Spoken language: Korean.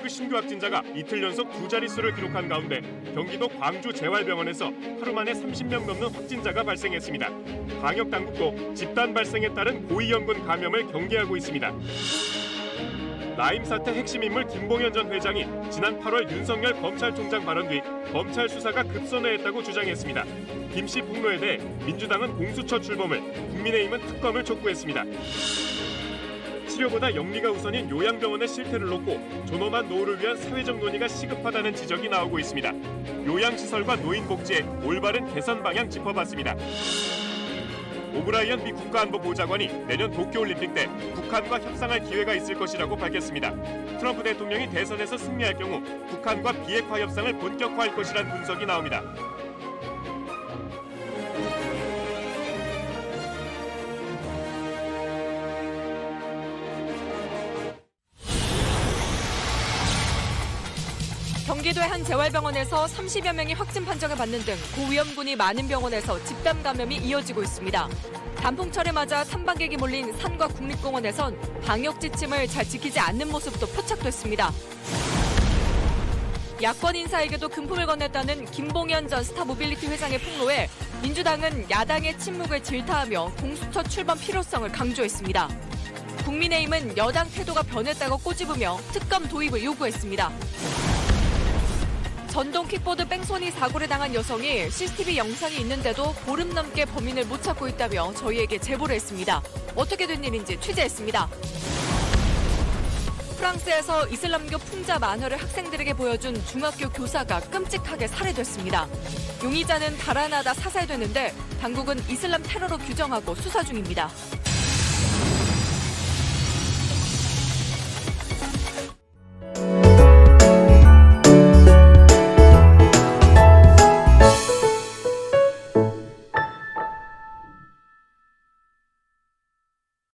확진자가 이틀 연속 두 자릿수를 기록한 가운데 경기도 광주 재활병원에서 하루 만에 30명 넘는 확진자가 발생했습니다. 방역 당국도 집단 발생에 따른 고위험군 감염을 경계하고 있습니다. 라임 사태 핵심 인물 김봉현 전 회장이 지난 8월 윤석열 검찰총장 발언 뒤 검찰 수사가 급선회했다고 주장했습니다. 김 씨 폭로에 대해 민주당은 공수처 출범을, 국민의힘은 특검을 촉구했습니다. 치료보다 영리가 우선인 요양병원의 실태를 놓고 존엄한 노후를 위한 사회적 논의가 시급하다는 지적이 나오고 있습니다. 요양시설과 노인복지의 올바른 개선 방향 짚어봤습니다. 오브라이언 미 국가안보보좌관이 내년 도쿄올림픽 때 북한과 협상할 기회가 있을 것이라고 밝혔습니다. 트럼프 대통령이 대선에서 승리할 경우 북한과 비핵화 협상을 본격화할 것이란 분석이 나옵니다. 경기도의 한 재활병원에서 30여 명이 확진 판정을 받는 등 고위험군이 많은 병원에서 집단 감염이 이어지고 있습니다. 단풍철에 맞아 탐방객이 몰린 산과 국립공원에선 방역 지침을 잘 지키지 않는 모습도 포착됐습니다. 야권 인사에게도 금품을 건넸다는 김봉현 전 스타 모빌리티 회장의 폭로에 민주당은 야당의 침묵을 질타하며 공수처 출범 필요성을 강조했습니다. 국민의힘은 여당 태도가 변했다고 꼬집으며 특검 도입을 요구했습니다. 전동 킥보드 뺑소니 사고를 당한 여성이 CCTV 영상이 있는데도 보름 넘게 범인을 못 찾고 있다며 저희에게 제보를 했습니다. 어떻게 된 일인지 취재했습니다. 프랑스에서 이슬람교 풍자 만화를 학생들에게 보여준 중학교 교사가 끔찍하게 살해됐습니다. 용의자는 달아나다 사살됐는데 당국은 이슬람 테러로 규정하고 수사 중입니다.